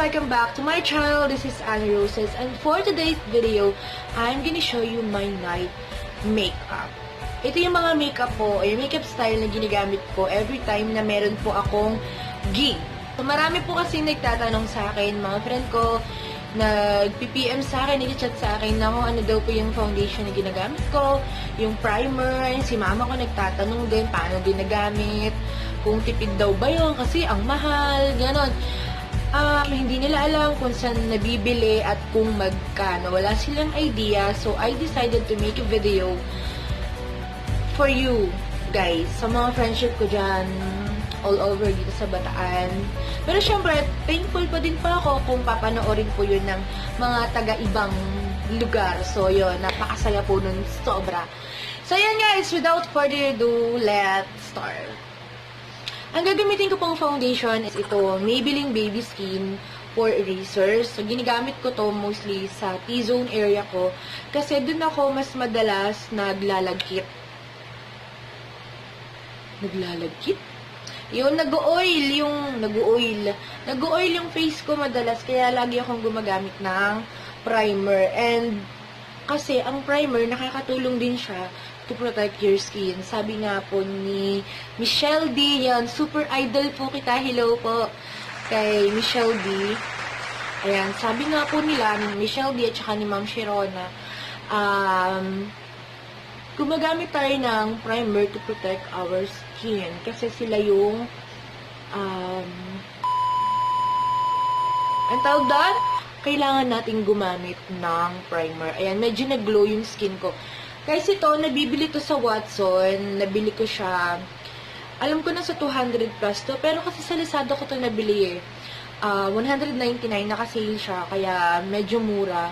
Welcome back to my channel. This is Annie Roses and for today's video, I'm gonna show you my night makeup. Ito yung mga makeup po, yung makeup style na ginagamit ko every time na meron po akong gig. So, marami po kasi nagtatanong sa akin, mga friend ko, nag-PPM sa akin, nag-chat sa akin na kung ano daw po yung foundation na ginagamit ko, yung primer, si mama ko nagtatanong din paano ginagamit, kung tipid daw ba yun, kasi ang mahal, ganon. Um, hindi nila alam kung saan nabibili at kung magkano. Wala silang idea, so I decided to make a video for you guys, sa mga friendship ko dyan, all over dito sa Bataan. Pero syempre, thankful pa din po ako kung papanoorin po yun ng mga taga-ibang lugar. So yun, napakasaya po nun, sobra. So yun guys, without further ado, let's start. Ang gagamitin ko pong foundation is ito, Maybelline Baby Skin for erasers. So, ginagamit ko to mostly sa T-zone area ko kasi dun ako mas madalas naglalagkit. Naglalagkit? Yung nag-oil, yung nag-oil. Nag-oil yung face ko madalas kaya lagi akong gumagamit ng primer. And kasi ang primer nakakatulong din siya to protect your skin. Sabi nga po ni Michelle D, yan, super idol po kita, hello po kay Michelle D. Ayan, sabi nga po nila, ni Michelle D at saka ni Ma'am Sharona, um, gumagamit tayo ng primer to protect our skin. Kasi sila yung, um, ang tawag doon? Kailangan nating gumamit ng primer. Ayan, medyo nag-glow yung skin ko. Guys, ito, nabibili to sa Watson. Nabili ko siya, alam ko na sa 200 plus to, pero kasi sa Lazada ko to nabili eh. Ah, 199, naka-sale siya, kaya medyo mura.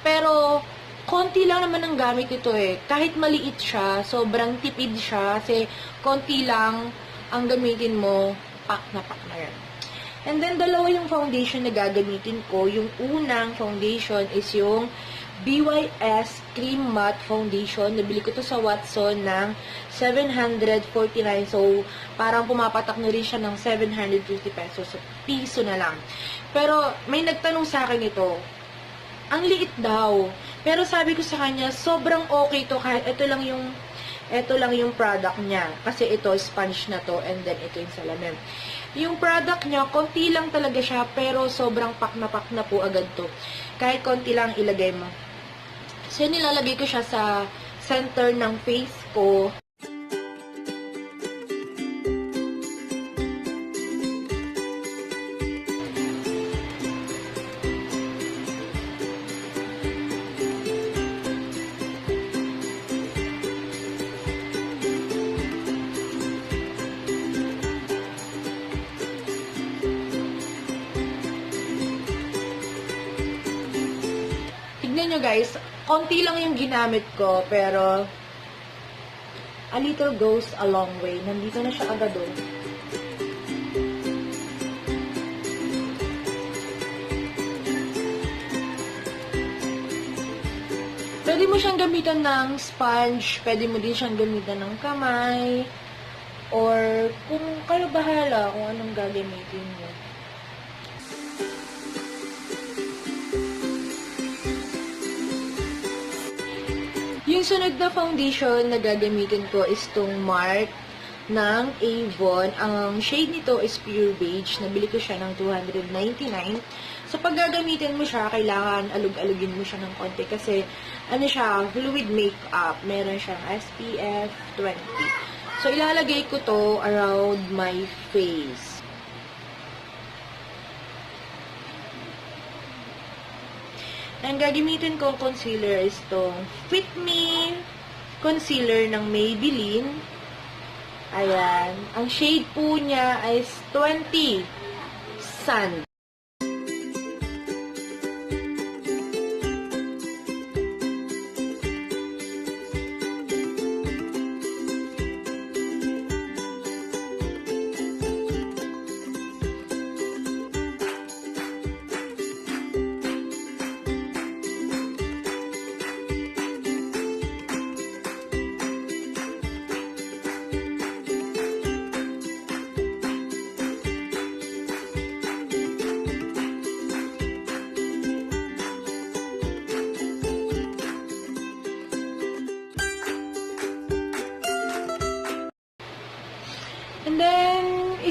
Pero, konti lang naman ang gamit ito eh. Kahit maliit siya, sobrang tipid siya, kasi konti lang ang gamitin mo, pak na pak na yan. And then, dalawa yung foundation na gagamitin ko. Yung unang foundation is yung BYS Cream Matte Foundation. Nabili ko to sa Watson ng 749. So, parang pumapatak na rin siya ng 750 pesos. So, piso na lang. Pero, may nagtanong sa akin ito. Ang liit daw. Pero sabi ko sa kanya, sobrang okay to. Kahit ito lang yung ito lang yung product niya. Kasi ito, sponge na to. And then, ito yung salamin. Yung product niya, konti lang talaga siya. Pero, sobrang pak na pak na po agad to. Kahit konti lang ilagay mo. So, nilalagay ko siya sa center ng face ko. Tignan nyo guys, konti lang yung ginamit ko, pero a little goes a long way. Nandito na siya agad oh. Pwede mo siyang gamitan ng sponge, pwede mo din siyang gamitan ng kamay, or kung kayo bahala kung anong gagamitin mo. Yung sunod na foundation na gagamitin ko is tong Mark ng Avon. Ang shade nito is Pure Beige. Nabili ko siya ng 299. So, pag gagamitin mo siya, kailangan alug-alugin mo siya ng konti kasi ano siya, fluid makeup. Meron siyang SPF 20. So, ilalagay ko to around my face. Ang gagamitin kong concealer is tong Fit Me concealer ng Maybelline. Ayan. Ang shade po niya is 20 Sun.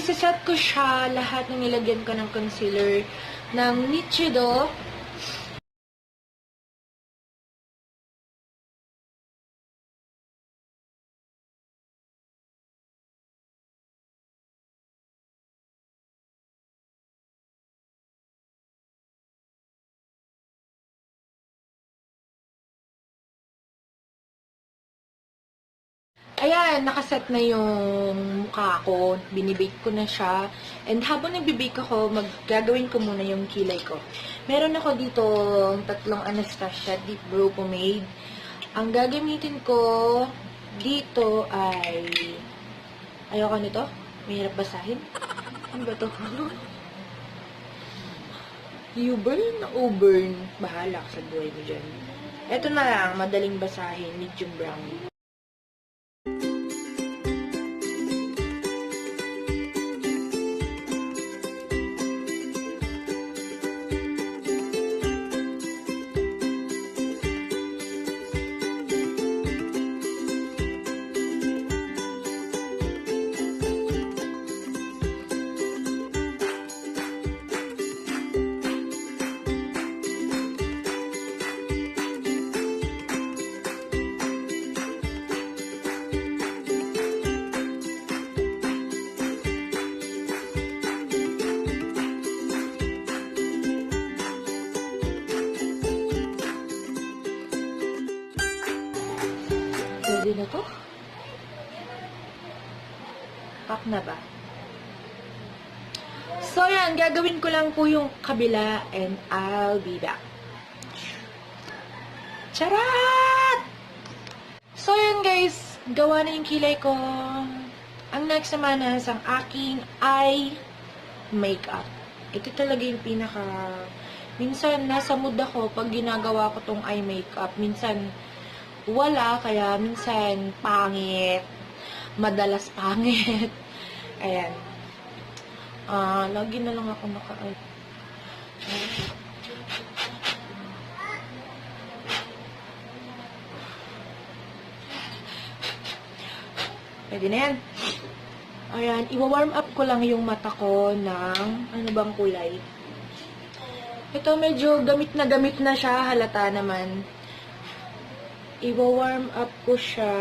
Isaset ko siya lahat ng nilagyan ko ng concealer ng Nichido. Ayan, nakaset na yung mukha ko. Binibake ko na siya. And habang nagbibake ako, maggagawin ko muna yung kilay ko. Meron ako dito tatlong Anastasia Deep Brow Pomade. Ang gagamitin ko dito ay... Ayoko nito. Mahirap basahin. Ano ba to? U-burn o burn? Bahala sa buhay mo dyan. Ito na lang, madaling basahin, medium brown. Na to? Pack na ba? So, yan. Gagawin ko lang po yung kabila and I'll be back. Charat! So, yan guys. Gawa na yung kilay ko. Ang next naman is ang aking eye makeup. Ito talaga yung pinaka... Minsan, nasa mood ako pag ginagawa ko tong eye makeup. Minsan, wala, kaya minsan pangit, madalas pangit. Ayan. Ah, lagi na lang ako naka Pwede na yan. Ayan, iwa-warm up ko lang yung mata ko ng ano bang kulay. Ito medyo gamit na gamit na siya, halata naman i-warm up ko siya.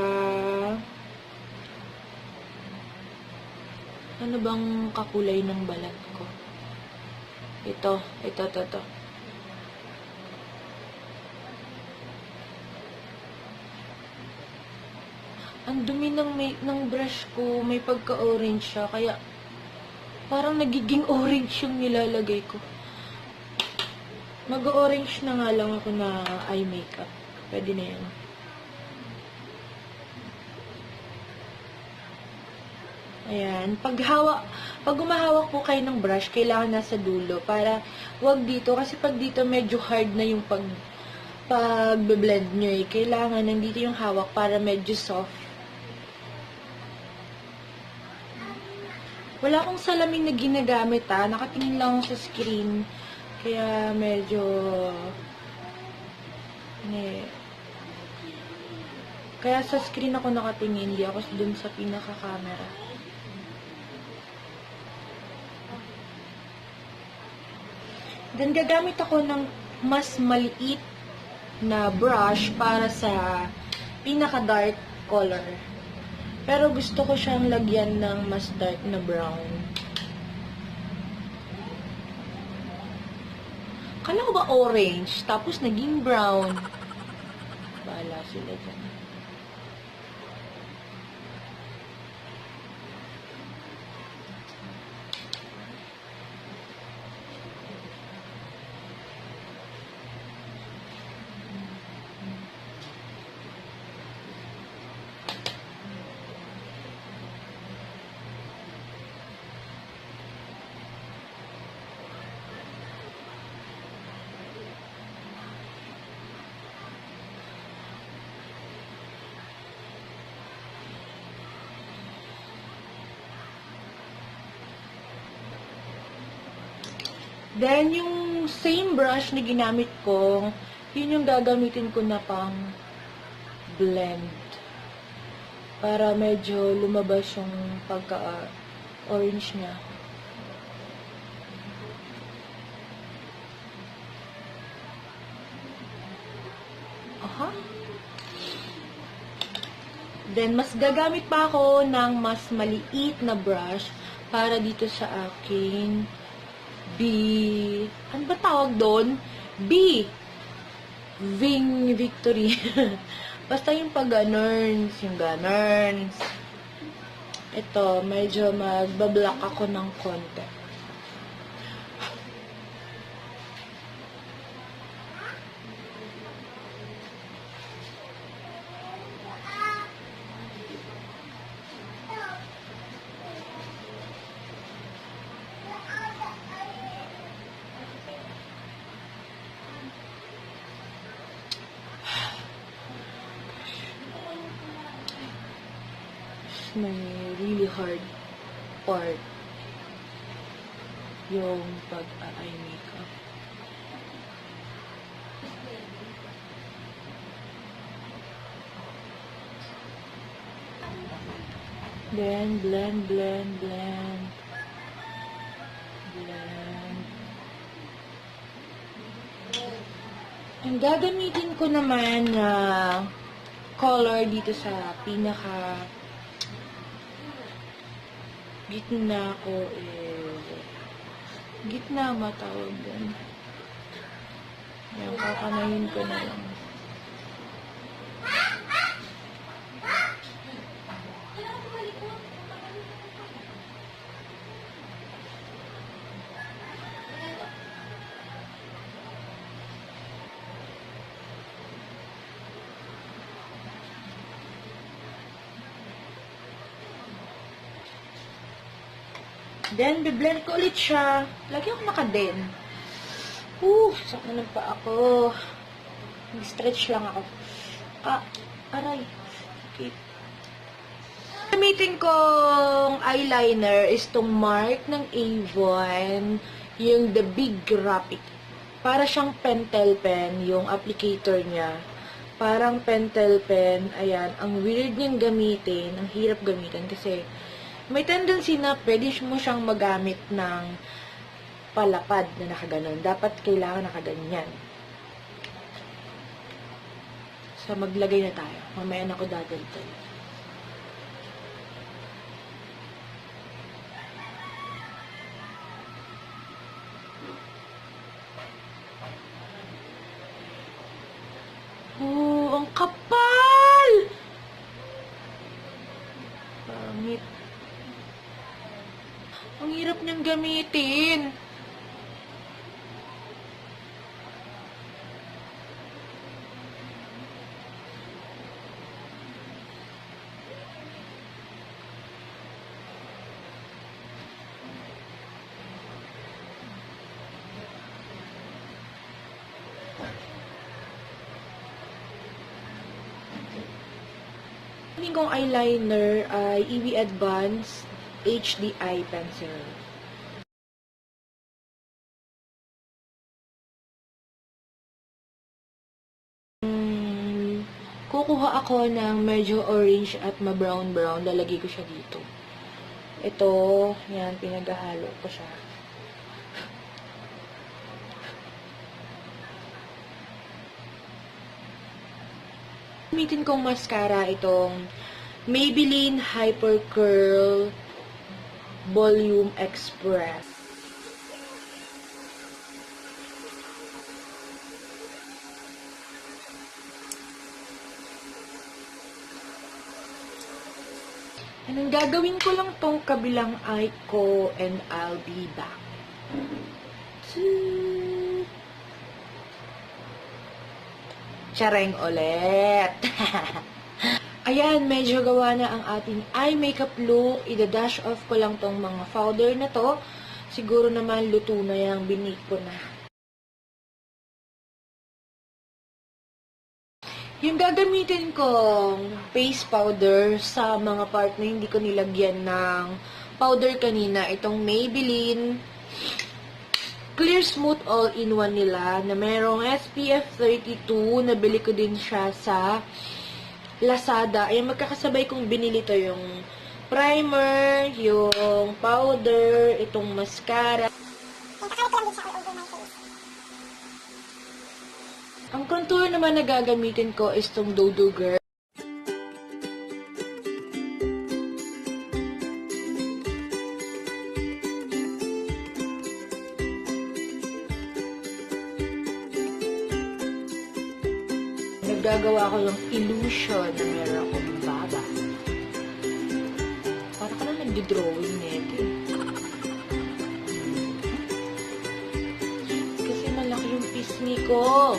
Ano bang kakulay ng balat ko? Ito, ito, ito, ito. Ang dumi ng, may, ng brush ko, may pagka-orange siya, kaya parang nagiging orange yung nilalagay ko. Mag-orange na nga lang ako na eye makeup. Pwede na yan. Ayan. Pag hawak, pag umahawak po kayo ng brush, kailangan nasa dulo para wag dito. Kasi pag dito medyo hard na yung pag pag-blend nyo eh. Kailangan nandito yung hawak para medyo soft. Wala akong salamin na ginagamit ha. Nakatingin lang sa screen. Kaya medyo... Eh, kaya sa screen ako nakatingin, hindi ako dun sa pinaka-camera. Then, gagamit ako ng mas maliit na brush para sa pinaka-dark color. Pero gusto ko siyang lagyan ng mas dark na brown. Kala ko ba orange, tapos naging brown. Bahala sila dyan. Then, yung same brush na ginamit ko, yun yung gagamitin ko na pang blend. Para medyo lumabas yung pagka orange niya. Aha. Then, mas gagamit pa ako ng mas maliit na brush para dito sa aking B... Ano ba tawag doon? B. Ving Victory. Basta yung pag ganerns, yung ganerns. Ito, medyo magbablock ako ng konti. Really hard part yung pag-eye makeup. Blend, blend, blend, blend. Blend. Ang gagamitin ko naman na color dito sa pinaka gitna ko is gitna matawag din. Yan, kakanayin ko na lang. Then, biblend ko ulit siya. Lagi ako naka-den. Uh, sakit na pa ako. Stretch lang ako. Ah, aray. Okay. Gamitin kong eyeliner is tong mark ng Avon, yung The Big Graphic. Para siyang pentel pen, yung applicator niya. Parang pentel pen, ayan, ang weird niyang gamitin, ang hirap gamitin kasi may tendency na pwede mo siyang magamit ng palapad na nakaganon. Dapat kailangan nakaganyan. So, maglagay na tayo. Mamaya na ako dadalton. Gamitin. Ang kong eyeliner ay EV Advance HDI pencil. Mm, kukuha ako ng medyo orange at ma-brown-brown. Lalagay ko siya dito. Ito, yan, pinaghahalo ko siya. Gamitin kong mascara itong Maybelline Hyper Curl Volume Express. Anong gagawin ko lang tong kabilang eye ko and I'll be back. Toot. Chareng ulit. Ayan, medyo gawa na ang ating eye makeup look. Ida-dash off ko lang tong mga powder na to. Siguro naman luto na yung binik ko na. Yung gagamitin kong face powder sa mga part na hindi ko nilagyan ng powder kanina, itong Maybelline Clear Smooth All-in-One nila na merong SPF 32. Nabili ko din siya sa Lazada. Ayan, magkakasabay kong binili to yung primer, yung powder, itong mascara. Contour naman na gagamitin ko is tong Dodo Girl. Naggagawa ko yung illusion na meron akong baba. Para ka na nagdi-drawing nito. eh. Kasi malaki yung pisngi ko.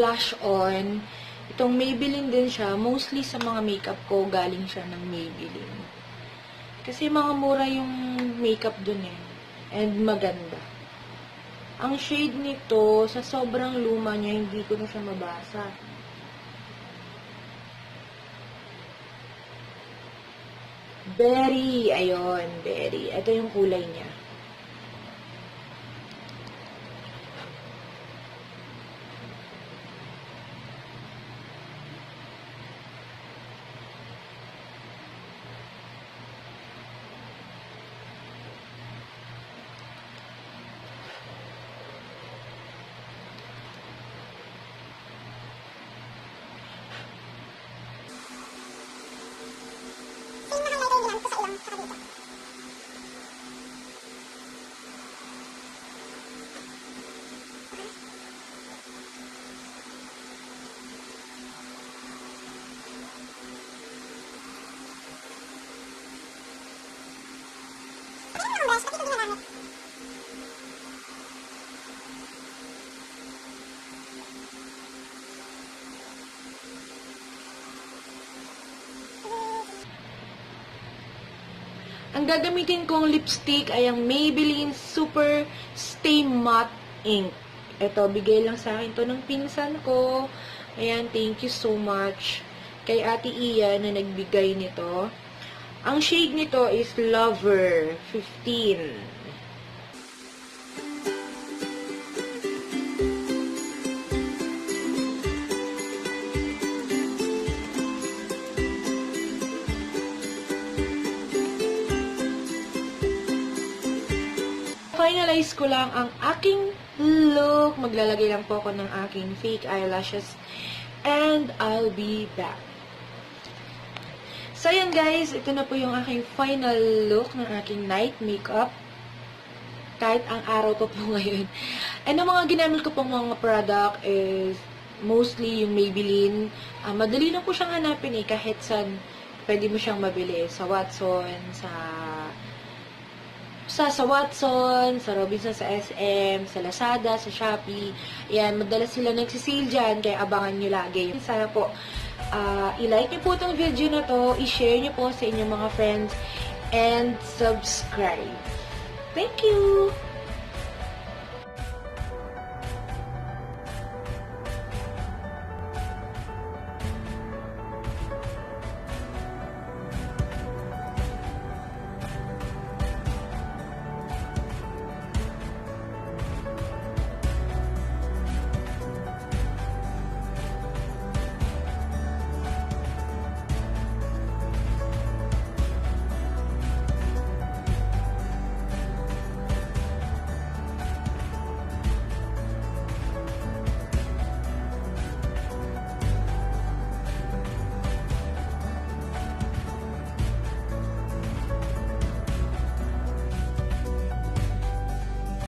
Blush on, itong Maybelline din siya. Mostly sa mga makeup ko, galing siya ng Maybelline. Kasi mga mura yung makeup dun eh. And maganda. Ang shade nito, sa sobrang luma niya, hindi ko na siya mabasa. Berry, ayon, berry. Ito yung kulay niya. Gagamitin kong lipstick ay ang Maybelline Super Stay Matte Ink. Ito, bigay lang sa akin to ng pinsan ko. Ayan, thank you so much kay Ate Iya na nagbigay nito. Ang shade nito is Lover 15. Finalize ko lang ang aking look. Maglalagay lang po ako ng aking fake eyelashes. And I'll be back. So, yan guys. Ito na po yung aking final look ng aking night makeup. Kahit ang araw pa po ngayon. And ang mga ginamit ko pong mga product is mostly yung Maybelline. Ah, madali lang po siyang hanapin eh. Kahit saan pwede mo siyang mabili. Sa Watson, sa sa, sa Watson, sa Robinson, sa SM, sa Lazada, sa Shopee. Ayan, madalas sila nagsisale dyan, kaya abangan nyo lagi. Sana po, ah, i-like nyo po itong video na to, i-share nyo po sa inyong mga friends, and subscribe. Thank you!